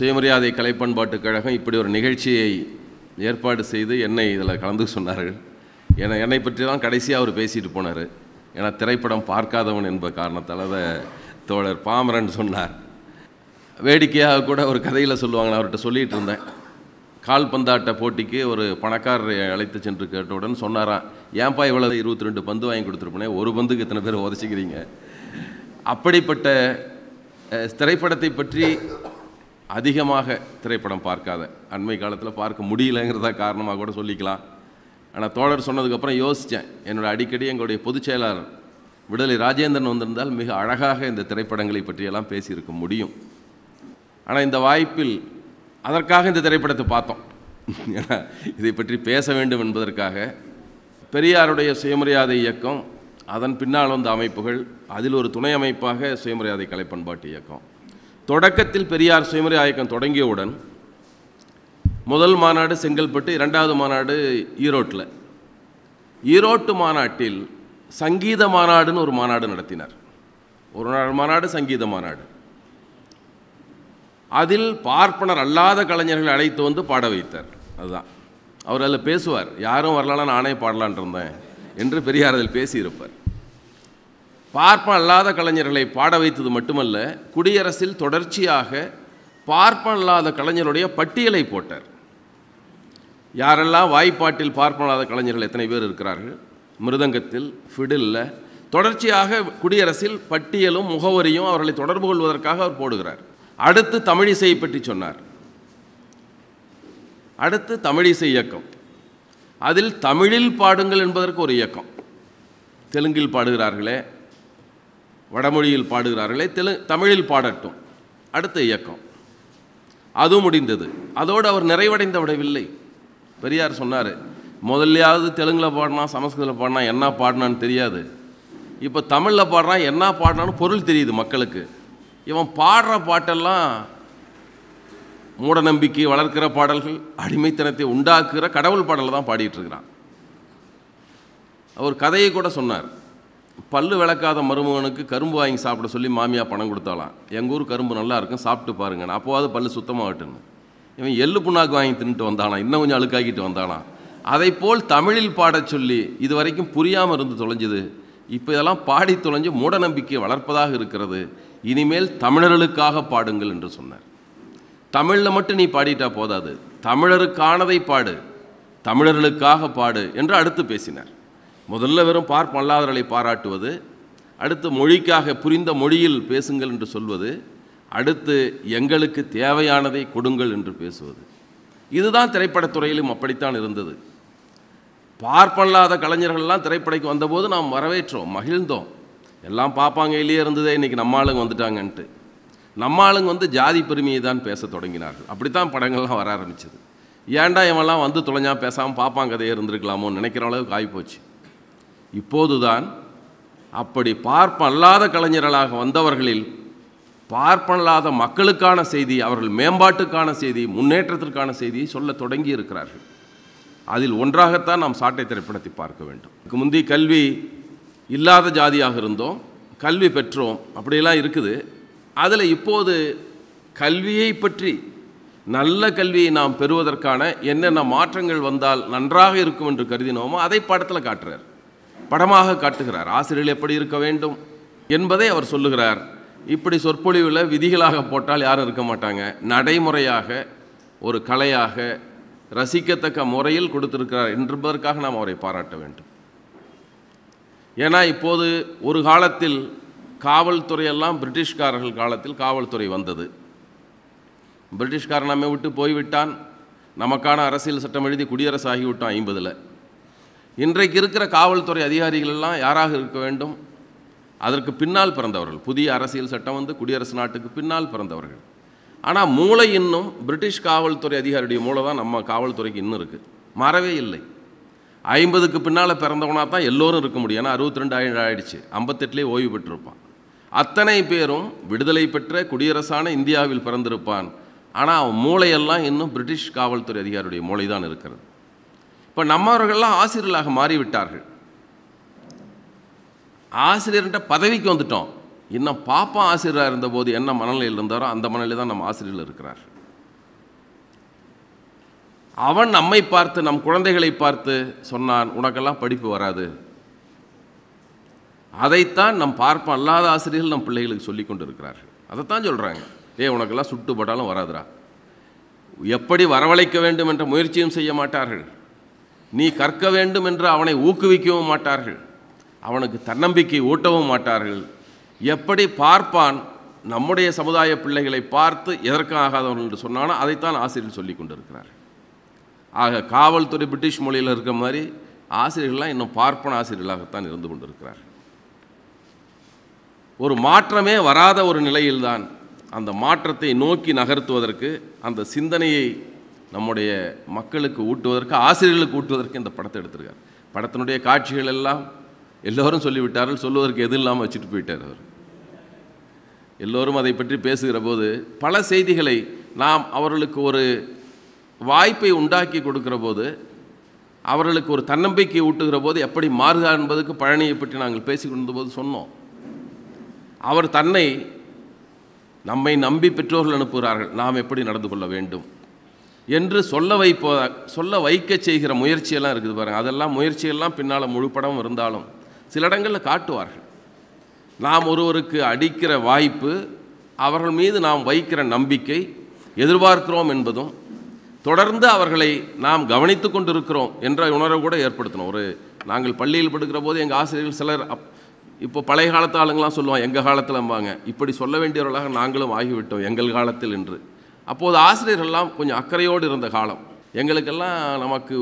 சுயமரியாதை கலைப்பண்பாட்டுக் கழகம் இப்படி ஒரு நிகழ்ச்சியை ஏற்பாடு செய்து என்னை இதில் கலந்து சொன்னார்கள். என்னை என்னை பற்றி தான் கடைசியாக அவர் பேசிட்டு போனார். ஏன்னா திரைப்படம் பார்க்காதவன் என்ப காரணத்தால் அதை தோழர் பாமரன் சொன்னார். வேடிக்கையாக கூட ஒரு கதையில் சொல்லுவாங்க நான் அவர்கிட்ட சொல்லிகிட்டு இருந்தேன். கால்பந்தாட்ட போட்டிக்கு ஒரு பணக்காரரை அழைத்து சென்று கேட்டவுடன் சொன்னாராம் ஏன்பா இவ்வளோ இருபத்தி ரெண்டு பந்து வாங்கி கொடுத்துருப்பனே ஒரு பந்துக்கு இத்தனை பேர் உதச்சிக்கிறீங்க? அப்படிப்பட்ட திரைப்படத்தை பற்றி அதிகமாக திரைப்படம் பார்க்காத அண்மை காலத்தில் பார்க்க முடியலங்கிறதா காரணமாக கூட சொல்லிக்கலாம். ஆனால் தோழர் சொன்னதுக்கப்புறம் யோசித்தேன் என்னோட அடிக்கடி எங்களுடைய பொதுச் செயலாளர் விடுதலை ராஜேந்திரன் வந்திருந்தால் மிக அழகாக இந்த திரைப்படங்களை பற்றியெல்லாம் பேசியிருக்க முடியும். ஆனால் இந்த வாய்ப்பில் அதற்காக இந்த திரைப்படத்தை பார்த்தோம். ஏன்னா இதை பற்றி பேச வேண்டும் என்பதற்காக பெரியாருடைய சுயமரியாதை இயக்கம் அதன் பின்னால் வந்த அமைப்புகள் அதில் ஒரு துணை அமைப்பாக சுயமரியாதை கலைப்பண்பாட்டு இயக்கம். தொடக்கத்தில் பெரியார் சுயமுறை ஆயக்கம் தொடங்கியவுடன் முதல் மாநாடு செங்கல்பட்டு இரண்டாவது மாநாடு ஈரோட்டில். ஈரோட்டு மாநாட்டில் சங்கீத மாநாடுன்னு ஒரு மாநாடு நடத்தினார். ஒரு நாள் மாநாடு சங்கீத மாநாடு. அதில் பார்ப்பனர் அல்லாத கலைஞர்களை அழைத்து வந்து பாட வைத்தார். அதுதான். அவர் அதில் பேசுவார். யாரும் வரலனா நானே பாடலான் இருந்தேன் என்று பெரியார் அதில் பேசியிருப்பார். பார்ப்பன அல்லாத கலைஞர்களை பாட வைத்தது மட்டுமல்ல குடியரசில் தொடர்ச்சியாக பார்ப்பன அல்லாத கலைஞருடைய பட்டியலை போட்டார். யாரெல்லாம் வாய்ப்பாட்டில் பார்ப்பனாத கலைஞர்கள் எத்தனை பேர் இருக்கிறார்கள்? மிருதங்கத்தில் ஃபிடில்ல தொடர்ச்சியாக குடியரசில் பட்டியலும் முகவரியும் அவர்களை தொடர்பு கொள்வதற்காக அவர் போடுகிறார். அடுத்து தமிழிசையை பற்றி சொன்னார். அடுத்து தமிழிசை இயக்கம். அதில் தமிழில் பாடுங்கள் என்பதற்கு ஒரு இயக்கம். தெலுங்கில் பாடுகிறார்களே வடமொழியில் பாடுகிறார்களே தெலு தமிழில் பாடட்டும். அடுத்த இயக்கம். அது முடிந்தது. அதோடு அவர் நிறைவடைந்து விடவில்லை. பெரியார் சொன்னார் முதல்லையாவது தெலுங்கில் பாடினா சமஸ்கிருதத்தில் பாடினா என்ன பாடினான்னு தெரியாது. இப்போ தமிழில் பாடுறான் என்ன பாடினான்னு பொருள் தெரியுது மக்களுக்கு. இவன் பாடுற பாட்டெல்லாம் மூடநம்பிக்கை வளர்க்கிற பாடல்கள் அடிமைத்தனத்தை உண்டாக்குகிற கடவுள் பாடலை தான் பாடிட்டுருக்கிறான் அவர் கதையை கூட சொன்னார். பல்லு விளக்காத மருமகனுக்கு கரும்பு வாங்கி சாப்பிட சொல்லி மாமியா பணம் கொடுத்தாலாம் எங்கள் ஊர் கரும்பு நல்லா இருக்கும் சாப்பிட்டு பாருங்க. அப்போவாது பல்லு சுத்தமாகட்டுன்னு இவன் எள்ளு புண்ணாக்கு வாங்கி தின்னுட்டு வந்தானா இன்னும் கொஞ்சம் அழுக்காக்கிட்டு வந்தானா அதை போல் தமிழில் பாடச் சொல்லி இது வரைக்கும் புரியாமல் இருந்து தொலைஞ்சுது. இப்போ இதெல்லாம் பாடி தொலைஞ்சு மூடநம்பிக்கை வளர்ப்பதாக இருக்கிறது. இனிமேல் தமிழர்களுக்காக பாடுங்கள் என்று சொன்னார். தமிழில் மட்டும் நீ பாடிட்டா போதாது. தமிழருக்கானதை பாடு. தமிழர்களுக்காக பாடு என்று அடுத்து பேசினார். முதல்ல வெறும் பார்ப்பல்லாதவர்களை பாராட்டுவது அடுத்து மொழிக்காக புரிந்த மொழியில் பேசுங்கள் என்று சொல்வது அடுத்து எங்களுக்கு தேவையானதை கொடுங்கள் என்று பேசுவது. இதுதான் திரைப்படத்துறையிலும் அப்படித்தான் இருந்தது. பார்ப்பல்லாத கலைஞர்கள்லாம் திரைப்படைக்கு வந்தபோது நாம் வரவேற்றோம் மகிழ்ந்தோம். எல்லாம் பார்ப்பாங்க இல்லையே இருந்ததே இன்றைக்கி நம்ம ஆளுங்க வந்துட்டாங்கன்ட்டு. நம்ம ஆளுங்க வந்து ஜாதி பெருமையை தான் பேச தொடங்கினார்கள். அப்படித்தான் படங்கள்லாம் வர ஆரம்பிச்சது. ஏன்டா இவன்லாம் வந்து தொலைஞ்சா பேசாமல் பார்ப்பாங்க கதையே இருந்திருக்கலாமோன்னு நினைக்கிற அளவுக்கு ஆகிப்போச்சு. இப்போதுதான் அப்படி பார்ப்பல்லாத கலைஞர்களாக வந்தவர்களில் பார்ப்பல்லாத மக்களுக்கான செய்தி அவர்கள் மேம்பாட்டுக்கான செய்தி முன்னேற்றத்திற்கான செய்தியை சொல்ல தொடங்கி இருக்கிறார்கள் அதில் ஒன்றாகத்தான் நாம் சாட்டை திரைப்படத்தை பார்க்க வேண்டும். இதுக்கு முந்தி கல்வி இல்லாத ஜாதியாக இருந்தோம் கல்வி பெற்றோம் அப்படியெல்லாம் இருக்குது. அதில் இப்போது கல்வியை பற்றி நல்ல கல்வியை நாம் பெறுவதற்கான என்னென்ன மாற்றங்கள் வந்தால் நன்றாக இருக்கும் என்று கருதினோமோ அதை படத்தில் காட்டுறார். படமாக காட்டுகிறார். ஆசிரியர்கள் எப்படி இருக்க வேண்டும் என்பதை அவர் சொல்லுகிறார். இப்படி சொற்பொழிவில் விதிகளாக போட்டால் யாரும் இருக்க மாட்டாங்க. நடைமுறையாக ஒரு கலையாக ரசிக்கத்தக்க முறையில் கொடுத்திருக்கிறார் என்பதற்காக நாம் அவரை பாராட்ட வேண்டும். ஏன்னா இப்போது ஒரு காலத்தில் காவல்துறையெல்லாம் பிரிட்டிஷ்காரர்கள் காலத்தில் காவல்துறை வந்தது. பிரிட்டிஷ்காரன் நம்மை விட்டு போய்விட்டான். நமக்கான அரசியல் சட்டம் எழுதி குடியரசு ஆகிவிட்டான் ஐம்பதில். இன்றைக்கு இருக்கிற காவல்துறை அதிகாரிகள் எல்லாம் யாராக இருக்க வேண்டும்? அதற்கு பின்னால் பிறந்தவர்கள். புதிய அரசியல் சட்டம் வந்து குடியரசு நாட்டுக்கு பின்னால் பிறந்தவர்கள். ஆனால் மூளை இன்னும் பிரிட்டிஷ் காவல்துறை அதிகாரியுடைய மூளை தான் நம்ம காவல்துறைக்கு இன்னும் இருக்குது மறவே இல்லை. ஐம்பதுக்கு பின்னால் பிறந்தவனா தான் எல்லோரும் இருக்க முடியும். ஏன்னா அறுபத்தி ரெண்டு ஆயிடுச்சு. ஐம்பத்தெட்டுலேயே ஓய்வு பெற்றிருப்பான். அத்தனை பேரும் விடுதலை பெற்ற குடியரசான இந்தியாவில் பிறந்திருப்பான். ஆனால் அவன் மூளையெல்லாம் இன்னும் பிரிட்டிஷ் காவல்துறை அதிகாரியுடைய மூளை தான் இருக்கிறது. இப்போ நம்மவர்கள்லாம் ஆசிரியர்களாக மாறிவிட்டார்கள். ஆசிரியர்கிட்ட பதவிக்கு வந்துட்டோம். இன்னும் பாப்பா ஆசிரியராக இருந்தபோது என்ன மனநிலையில் இருந்தாரோ அந்த மனநிலை தான் நம்ம ஆசிரியர்கள் இருக்கிறார் அவன் நம்மை பார்த்து நம் குழந்தைகளை பார்த்து சொன்னான் உனக்கெல்லாம் படிப்பு வராது. அதைத்தான் நம் பார்ப்போம். அல்லாத ஆசிரியர்கள் நம் பிள்ளைகளுக்கு சொல்லி கொண்டு இருக்கிறார்கள் அதைத்தான் சொல்கிறாங்க ஏ உனக்கெல்லாம் சுட்டு போட்டாலும் வராதுடா. எப்படி வரவழைக்க வேண்டும் என்ற முயற்சியும் செய்ய மாட்டார்கள். நீ கற்க வேண்டும் என்று அவனை ஊக்குவிக்கவும் மாட்டார்கள். அவனுக்கு தன்னம்பிக்கை ஊட்டவும் மாட்டார்கள். எப்படி பார்ப்பான்? நம்முடைய சமுதாய பிள்ளைகளை பார்த்து எதற்கும் ஆகாதவர்கள் என்று சொன்னானோ அதைத்தான் ஆசிரியர் சொல்லி கொண்டிருக்கிறார். ஆக காவல்துறை பிரிட்டிஷ் மொழியில் இருக்கிற மாதிரி ஆசிரியர்கள்லாம் இன்னும் பார்ப்பன ஆசிரியர்களாகத்தான் இருந்து கொண்டிருக்கிறார். ஒரு மாற்றமே வராத ஒரு நிலையில்தான் அந்த மாற்றத்தை நோக்கி நகர்த்துவதற்கு அந்த சிந்தனையை நம்முடைய மக்களுக்கு ஊட்டுவதற்கு ஆசிரியர்களுக்கு ஊட்டுவதற்கு இந்த படத்தை எடுத்திருக்கார். படத்தினுடைய காட்சிகள் எல்லாம் எல்லோரும் சொல்லிவிட்டார்கள் சொல்லுவதற்கு எதுவும் இல்லாமல் வச்சுட்டு போயிட்டார் அவர். எல்லோரும் அதை பற்றி பேசுகிற போது பல செய்திகளை நாம் அவர்களுக்கு ஒரு வாய்ப்பை உண்டாக்கி கொடுக்கிற போது அவர்களுக்கு ஒரு தன்னம்பிக்கை ஊட்டுகிற போது எப்படி மாறுகிறார் என்பதற்கு பழனியை பற்றி நாங்கள் பேசி போது சொன்னோம். அவர் தன்னை நம்மை நம்பி பெற்றோர்கள் அனுப்புகிறார்கள். நாம் எப்படி நடந்து கொள்ள வேண்டும்? என்று சொல்ல வைப்போ சொல்ல வைக்க செய்கிற முயற்சியெல்லாம் இருக்குது பாருங்கள் அதெல்லாம் முயற்சியெல்லாம் பின்னால் முழு படம் இருந்தாலும் சில இடங்களில் காட்டுவார்கள். நாம் ஒருவருக்கு அடிக்கிற வாய்ப்பு அவர்கள் மீது நாம் வைக்கிற நம்பிக்கை எதிர்பார்க்கிறோம் என்பதும் தொடர்ந்து அவர்களை நாம் கவனித்து கொண்டிருக்கிறோம் என்ற உணர்வை கூட ஏற்படுத்தணும். ஒரு நாங்கள் பள்ளியில் படுக்கிற போது எங்கள் ஆசிரியர்கள் சிலர் அப் இப்போ பழைய காலத்து ஆளுங்களாம் சொல்லுவாங்க எங்கள் காலத்தில் அம்பாங்க இப்படி சொல்ல வேண்டியவர்களாக நாங்களும் ஆகிவிட்டோம் எங்கள் காலத்தில் என்று அப்போது ஆசிரியர்கள்லாம் கொஞ்சம் அக்கறையோடு இருந்த காலம். எங்களுக்கெல்லாம் நமக்கு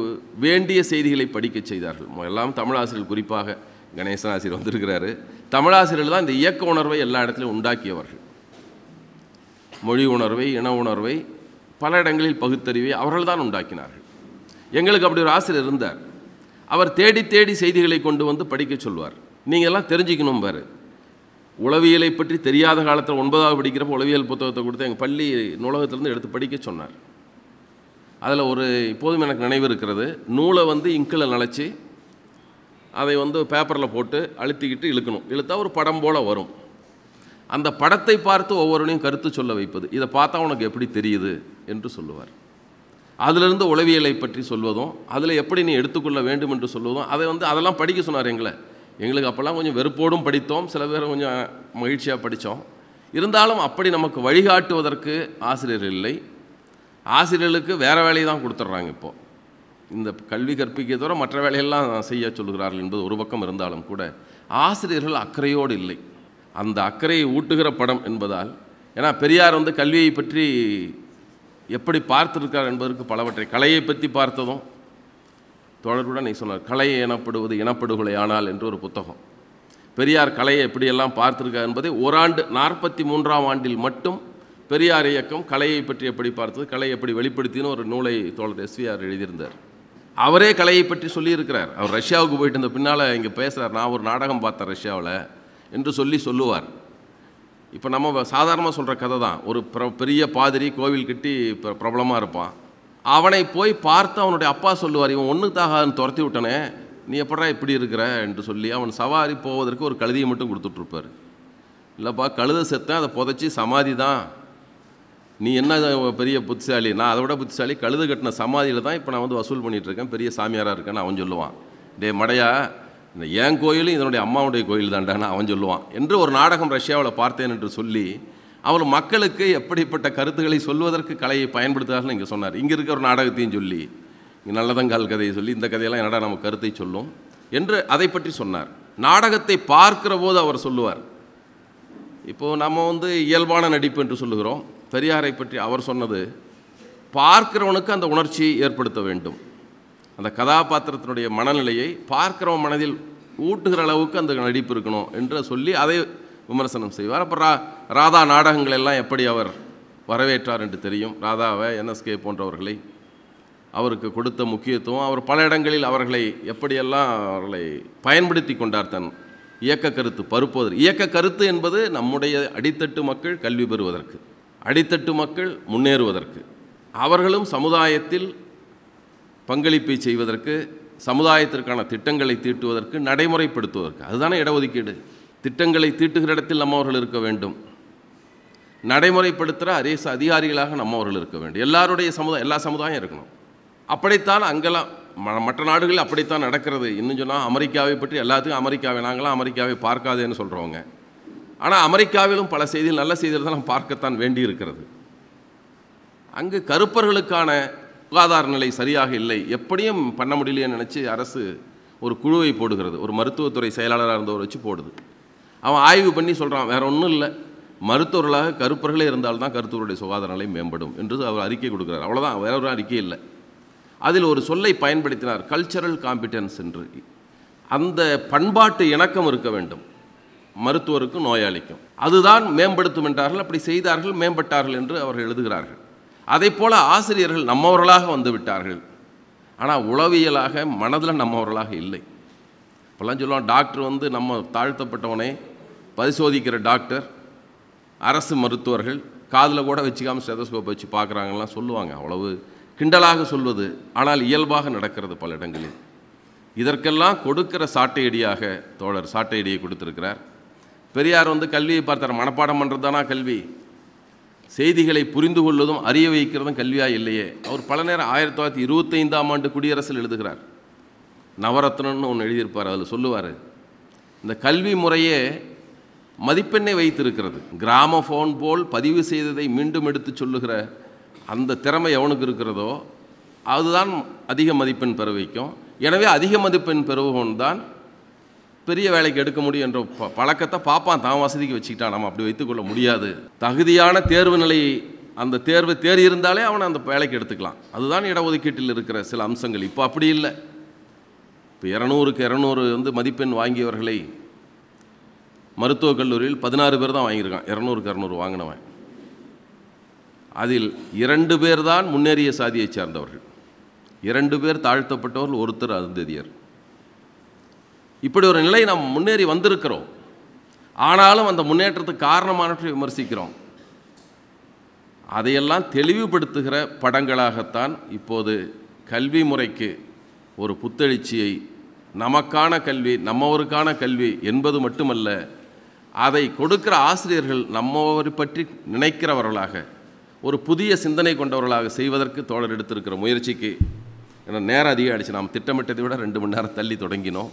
வேண்டிய செய்திகளை படிக்க செய்தார்கள். எல்லாம் தமிழாசிரியர் குறிப்பாக கணேசன் ஆசிரியர் வந்திருக்கிறாரு. தமிழாசிரியர்கள் தான் இந்த இயக்க உணர்வை எல்லா இடத்துலையும் உண்டாக்கியவர்கள். மொழி உணர்வை இன உணர்வை பல இடங்களில் பகுத்தறிவை அவர்கள் தான் உண்டாக்கினார்கள். எங்களுக்கு அப்படி ஒரு ஆசிரியர் இருந்தார். அவர் தேடி தேடி செய்திகளை கொண்டு வந்து படிக்க சொல்வார். நீங்கள் எல்லாம் தெரிஞ்சுக்கணும் பாரு. உளவியலை பற்றி தெரியாத காலத்தில் ஒன்பதாவது படிக்கிறப்ப உளவியல் புத்தகத்தை கொடுத்து எங்கள் பள்ளி நூலகத்திலேருந்து எடுத்து படிக்க சொன்னார். அதில் ஒரு இப்போதும் எனக்கு நினைவு இருக்கிறது. நூலை வந்து இங்கில் நனைச்சி அதை வந்து பேப்பரில் போட்டு அழுத்திக்கிட்டு இழுக்கணும். இழுத்தா ஒரு படம் போல் வரும். அந்த படத்தை பார்த்து ஒவ்வொருவனையும் கருத்து சொல்ல வைப்பது. இதை பார்த்தா உனக்கு எப்படி தெரியுது? என்று சொல்லுவார். அதிலிருந்து உளவியலை பற்றி சொல்வதும் அதில் எப்படி நீ எடுத்துக்கொள்ள வேண்டும் என்று சொல்வதும் அதை வந்து அதெல்லாம் படிக்க சொன்னார் எங்களை. எங்களுக்கு அப்போல்லாம் கொஞ்சம் வெறுப்போடும் படித்தோம். சில பேர் கொஞ்சம் மகிழ்ச்சியாக படித்தோம். இருந்தாலும் அப்படி நமக்கு வழிகாட்டுவதற்கு ஆசிரியர் இல்லை. ஆசிரியர்களுக்கு வேறு வேலையை தான் கொடுத்துட்றாங்க இப்போது இந்த கல்வி கற்பிக்க தவிர மற்ற வேலையெல்லாம் செய்ய சொல்கிறார்கள் என்பது ஒரு பக்கம் இருந்தாலும் கூட ஆசிரியர்கள் அக்கறையோடு இல்லை. அந்த அக்கறையை ஊட்டுகிற படம் என்பதால் ஏன்னா பெரியார் வந்து கல்வியை பற்றி எப்படி பார்த்துருக்கார் என்பதற்கு பலவற்றை கலையை பற்றி பார்த்ததும் தொடர்புடன் நீ சொன்னார் கலை எனப்படுவது இனப்படுகொலை ஆனால் என்று ஒரு புத்தகம். பெரியார் கலையை எப்படியெல்லாம் பார்த்திருக்கார் என்பதை ஓராண்டு நாற்பத்தி மூன்றாம் ஆண்டில் மட்டும் பெரியார் இயக்கம் கலையை பற்றி எப்படி பார்த்தது கலை எப்படி வெளிப்படுத்தின்னு ஒரு நூலை தோழர் எஸ்விஆர் எழுதியிருந்தார். அவரே கலையை பற்றி சொல்லியிருக்கிறார். அவர் ரஷ்யாவுக்கு போயிட்டு இருந்த பின்னால் இங்கே பேசுகிறார் நான் ஒரு நாடகம் பார்த்தேன் ரஷ்யாவில் என்று சொல்லி சொல்லுவார். இப்போ நம்ம சாதாரணமாக சொல்கிற கதை தான். ஒரு பிர பெரிய பாதிரி கோவில் கட்டி பிரபலமாக இருப்பான். அவனை போய் பார்த்து அவனுடைய அப்பா சொல்லுவார் இவன் ஒன்று தாகான்னு துரத்தி விட்டனே நீ எப்படா இப்படி இருக்கிற? என்று சொல்லி அவன் சவாரி போவதற்கு ஒரு கழுதியை மட்டும் கொடுத்துட்ருப்பார். இல்லைப்பா கழுதை செத்தேன் அதை புதைச்சி சமாதி தான். நீ என்ன பெரிய புத்திசாலி? நான் அதை விட புத்திசாலி. கழுது கட்டின சமாதியில் தான் இப்போ நான் வந்து வசூல் பண்ணிகிட்ருக்கேன் பெரிய சாமியாராக இருக்கேன்னு அவன் சொல்லுவான். டே மடையா இந்த என் கோயிலும் இதனுடைய அம்மாவுடைய கோயில் தாண்டான்னு அவன் சொல்லுவான். என்று ஒரு நாடகம் ரஷ்யாவில் பார்த்தேன் என்று சொல்லி அவர் மக்களுக்கு எப்படிப்பட்ட கருத்துக்களை சொல்வதற்கு கலையை பயன்படுத்துகிறார்கள் இங்கே சொன்னார். இங்கே இருக்க ஒரு நாடகத்தையும் சொல்லி இங்கே நல்லதங்கால் கதையை சொல்லி இந்த கதையெல்லாம் என்னடா நம்ம கருத்தை சொல்லும் என்று அதை பற்றி சொன்னார். நாடகத்தை பார்க்கிற போது அவர் சொல்லுவார். இப்போது நம்ம வந்து இயல்பான நடிப்பு என்று சொல்லுகிறோம். பெரியாரை பற்றி அவர் சொன்னது பார்க்கிறவனுக்கு அந்த உணர்ச்சியை ஏற்படுத்த வேண்டும். அந்த கதாபாத்திரத்தினுடைய மனநிலையை பார்க்கிறவன் மனதில் ஊட்டுகிற அளவுக்கு அந்த நடிப்பு இருக்கணும் என்று சொல்லி அதை விமர்சனம் செய்வார். அப்புறம் ரா ராதா நாடகங்கள் எல்லாம் எப்படி அவர் வரவேற்றார் என்று தெரியும். ராதாவை என்எஸ்கே போன்றவர்களை அவருக்கு கொடுத்த முக்கியத்துவம் அவர் பல இடங்களில் அவர்களை எப்படியெல்லாம் அவர்களை பயன்படுத்தி கொண்டார் தன் இயக்க கருத்து பருப்புவதற்கு இயக்க கருத்து என்பது நம்முடைய அடித்தட்டு மக்கள் கல்வி பெறுவதற்கு அடித்தட்டு மக்கள் முன்னேறுவதற்கு அவர்களும் சமுதாயத்தில் பங்களிப்பை செய்வதற்கு சமுதாயத்திற்கான திட்டங்களை தீட்டுவதற்கு நடைமுறைப்படுத்துவதற்கு அதுதானே இடஒதுக்கீடு. திட்டங்களை தீட்டுகிற இடத்தில் நம்மவர்கள் இருக்க வேண்டும். நடைமுறைப்படுத்துகிற அரசு அதிகாரிகளாக நம்மவர்கள் இருக்க வேண்டும். எல்லாருடைய சமுதாயம் எல்லா சமுதாயம் இருக்கணும். அப்படித்தான் அங்கெல்லாம் ம- மற்ற நாடுகளில் அப்படித்தான் நடக்கிறது. இன்னும் சொன்னால் அமெரிக்காவை பற்றி எல்லாத்துக்கும் அமெரிக்காவை நாங்களாம் அமெரிக்காவை பார்க்காதேன்னு சொல்கிறவங்க ஆனால் அமெரிக்காவிலும் பல செய்திகள் நல்ல செய்திகள் தான் பார்க்கத்தான் வேண்டி இருக்கிறது அங்கு கருப்பர்களுக்கான சுகாதார நிலை சரியாக இல்லை. எப்படியும் பண்ண முடியலையேன்னு நினச்சி அரசு ஒரு குழுவை போடுகிறது. ஒரு மருத்துவத்துறை செயலாளராக இருந்தவர் வச்சு போடுது. அவன் ஆய்வு பண்ணி சொல்கிறான் வேற ஒன்றும் இல்லை. மருத்துவர்களாக கருப்பர்களே இருந்தால்தான் கருத்துவருடைய சுகாதார நிலை மேம்படும். என்று அவர் அறிக்கை கொடுக்குறார். அவ்வளோதான் வேற ஒரு அறிக்கை இல்லை. அதில் ஒரு சொல்லை பயன்படுத்தினார் கல்ச்சரல் காம்பிடன்ஸ் என்று. அந்த பண்பாட்டு இணக்கம் இருக்க வேண்டும். மருத்துவருக்கும் நோயாளிக்கும். அதுதான் மேம்படுத்தும் என்றார்கள் அப்படி செய்தார்கள் மேம்பட்டார்கள் என்று அவர்கள் எழுதுகிறார்கள். அதைப் போல் ஆசிரியர்கள் நம்மவர்களாக வந்து விட்டார்கள். ஆனால் உளவியலாக மனதில் நம்மவர்களாக இல்லை. இப்போல்லாம் சொல்லுவான் டாக்டர் வந்து நம்ம தாழ்த்தப்பட்டவனே பரிசோதிக்கிற டாக்டர் அரசு மருத்துவர்கள் காதில் கூட வச்சுக்காம ஸ்டெதஸ்கோப் வச்சு பார்க்குறாங்கலாம் சொல்லுவாங்க. அவ்வளவு கிண்டலாக சொல்வது ஆனால் இயல்பாக நடக்கிறது பல இடங்களில். இதற்கெல்லாம் கொடுக்கிற சாட்டையடியாக தோழர் சாட்டையடியை கொடுத்துருக்கிறார். பெரியார் வந்து கல்வியை பார்த்தார். மனப்பாடம் பண்ணுறது தானா கல்வி? செய்திகளை புரிந்து கொள்வதும் அறிய வைக்கிறதும் கல்வியாக இல்லையே? அவர் பல நேரம் ஆயிரத்தி தொள்ளாயிரத்தி இருபத்தைந்தாம் ஆண்டு குடியரசில் எழுதுகிறார். நவரத்னன்னு ஒன்று எழுதியிருப்பார். அதில் சொல்லுவார் இந்த கல்வி முறையே மதிப்பெண்ணை வைத்திருக்கிறது. கிராமஃபோன் போல் பதிவு செய்ததை மீண்டும் எடுத்து சொல்லுகிற அந்த திறமை எவனுக்கு இருக்கிறதோ அதுதான் அதிக மதிப்பெண் பெற வைக்கும். எனவே அதிக மதிப்பெண் பெறுபவன் தான் பெரிய வேலைக்கு எடுக்க முடியும் என்ற ப- பழக்கத்தை பார்ப்பான் தான் வசதிக்கு வச்சுக்கிட்டான். நம்ம அப்படி வைத்துக்கொள்ள முடியாது. தகுதியான தேர்வு நிலை அந்த தேர்வு தேறி இருந்தாலே அவனை அந்த வேலைக்கு எடுத்துக்கலாம். அதுதான் இடஒதுக்கீட்டில் இருக்கிற சில அம்சங்கள். இப்போ அப்படி இல்லை. இப்போ இரநூறுக்கு இரநூறு வந்து மதிப்பெண் வாங்கியவர்களை மருத்துவக் கல்லூரியில் பதினாறு பேர் தான் வாங்கியிருக்கான். இரநூறுக்கு இரநூறு வாங்கினவன். அதில் இரண்டு பேர் தான் முன்னேறிய சாதியைச் சார்ந்தவர்கள். இரண்டு பேர் தாழ்த்தப்பட்டவர்கள் ஒருத்தர் அருந்ததியர். இப்படி ஒரு நிலை நாம் முன்னேறி வந்திருக்கிறோம். ஆனாலும் அந்த முன்னேற்றத்துக்கு காரணமானவற்றை விமர்சிக்கிறோம். அதையெல்லாம் தெளிவுபடுத்துகிற படங்களாகத்தான் இப்போது கல்வி முறைக்கு ஒரு புத்தெழுச்சியை நமக்கான கல்வி நம்மவருக்கான கல்வி என்பது மட்டுமல்ல அதை கொடுக்கிற ஆசிரியர்கள் நம்மவரை பற்றி நினைக்கிறவர்களாக ஒரு புதிய சிந்தனை கொண்டவர்களாக செய்வதற்கு தோழர் எடுத்திருக்கிற முயற்சிக்கு ஏன்னா நேரம் அதிகம் ஆயிடுச்சு நாம் திட்டமிட்டதை விட ரெண்டு மணி நேரம் தள்ளி தொடங்கினோம்.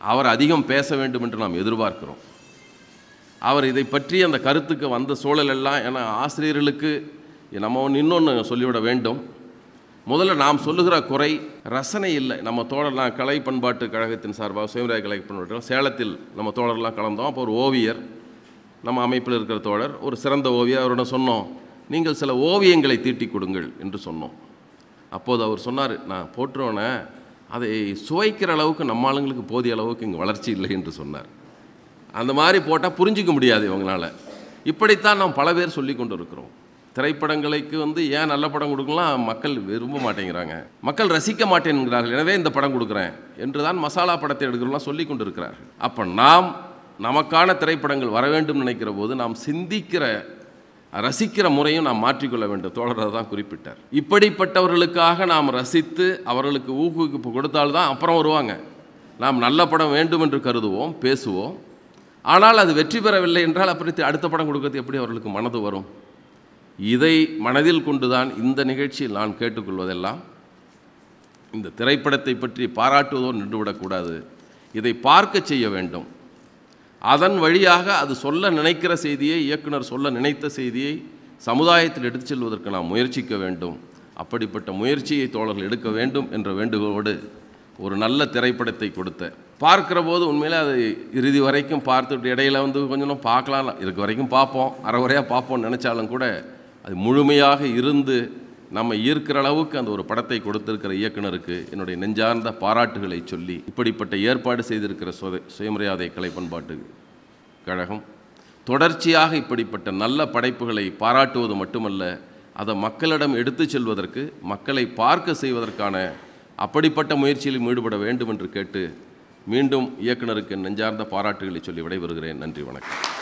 அவர் அதிகம் பேச வேண்டும் என்று நாம் எதிர்பார்க்கிறோம். அவர் இதை பற்றி அந்த கருத்துக்கு வந்த சூழல் எல்லாம் ஏன்னா ஆசிரியர்களுக்கு நம்ம ஒன்று இன்னொன்று சொல்லிவிட வேண்டும். முதல்ல நாம் சொல்லுகிற குறை ரசனை இல்லை. நம்ம தோழர்லாம் கலை பண்பாட்டு கழகத்தின் சார்பாக சுயமரியாதை கலை பண்பாட்டு சேலத்தில் நம்ம தோழர்லாம் கலந்தோம். அப்போ ஒரு ஓவியர் நம்ம அமைப்பில் இருக்கிற தோழர் ஒரு சிறந்த ஓவியர் அவரிடம் சொன்னோம் நீங்கள் சில ஓவியங்களை தீட்டிக் கொடுங்கள் என்று சொன்னோம். அப்போது அவர் சொன்னார் நான் போட்டுருவோன்னே அதை சுவைக்கிற அளவுக்கு நம்ம ஆளுங்களுக்கு போதிய அளவுக்கு இங்கே வளர்ச்சி இல்லை என்று சொன்னார். அந்த மாதிரி போட்டால் புரிஞ்சிக்க முடியாது இவங்களால. இப்படித்தான் நாம் பல பேர் சொல்லி கொண்டு இருக்கிறோம் திரைப்படங்களுக்கு வந்து ஏன் நல்ல படம் கொடுக்கலாம்? மக்கள் விரும்ப மாட்டேங்கிறாங்க. மக்கள் ரசிக்க மாட்டேங்கிறார்கள் எனவே இந்த படம் கொடுக்குறேன் என்று தான் மசாலா படத்தை எடுக்கிறோம்லாம் சொல்லி கொண்டு இருக்கிறார்கள் அப்போ நாம் நமக்கான திரைப்படங்கள் வர வேண்டும் நினைக்கிற போது நாம் சிந்திக்கிற ரசிக்கிற முறையும் நாம் மாற்றிக்கொள்ள வேண்டும். தோழர் தான் குறிப்பிட்டார். இப்படிப்பட்டவர்களுக்காக நாம் ரசித்து அவர்களுக்கு ஊக்குவிப்பு கொடுத்தால்தான் அப்புறம் வருவாங்க. நாம் நல்ல படம் வேண்டும் என்று கருதுவோம் பேசுவோம். ஆனால் அது வெற்றி பெறவில்லை என்றால் அப்புறம் அடுத்த படம் கொடுக்கறது எப்படி அவர்களுக்கு மனது வரும்? இதை மனதில் கொண்டுதான் இந்த நிகழ்ச்சியில் நான் கேட்டுக்கொள்வதெல்லாம் இந்த திரைப்படத்தை பற்றி பாராட்டுவதோ நின்றுவிடக்கூடாது. இதை பார்க்க செய்ய வேண்டும். அதன் வழியாக அது சொல்ல நினைக்கிற செய்தியை இயக்குனர் சொல்ல நினைத்த செய்தியை சமுதாயத்தில் எடுத்துச் செல்வதற்கு நாம் முயற்சிக்க வேண்டும். அப்படிப்பட்ட முயற்சியை தோழர்கள் எடுக்க வேண்டும் என்ற வேண்டுகோளோடு ஒரு நல்ல திரைப்படத்தை கொடுத்த. பார்க்கிற போது உண்மையிலே அது இறுதி வரைக்கும் பார்த்துட்டு இடையில வந்து கொஞ்சம் பார்க்கலாம். இருக்க வரைக்கும் பார்ப்போம். அரைகுறையாக பார்ப்போம்னு நினச்சாலும் கூட அது முழுமையாக இருந்து நம்ம ஈர்க்கிற அளவுக்கு அந்த ஒரு படத்தை கொடுத்திருக்கிற இயக்குனருக்கு என்னுடைய நெஞ்சார்ந்த பாராட்டுகளை சொல்லி இப்படிப்பட்ட ஏற்பாடு செய்திருக்கிற சுத சுயமரியாதை கலை பண்பாட்டு கழகம் தொடர்ச்சியாக இப்படிப்பட்ட நல்ல படைப்புகளை பாராட்டுவது மட்டுமல்ல அதை மக்களிடம் எடுத்து செல்வதற்கு மக்களை பார்க்க செய்வதற்கான அப்படிப்பட்ட முயற்சியிலும் ஈடுபட வேண்டும் என்று கேட்டு மீண்டும் இயக்குனருக்கு நெஞ்சார்ந்த பாராட்டுகளை சொல்லி விடைபெறுகிறேன். நன்றி வணக்கம்.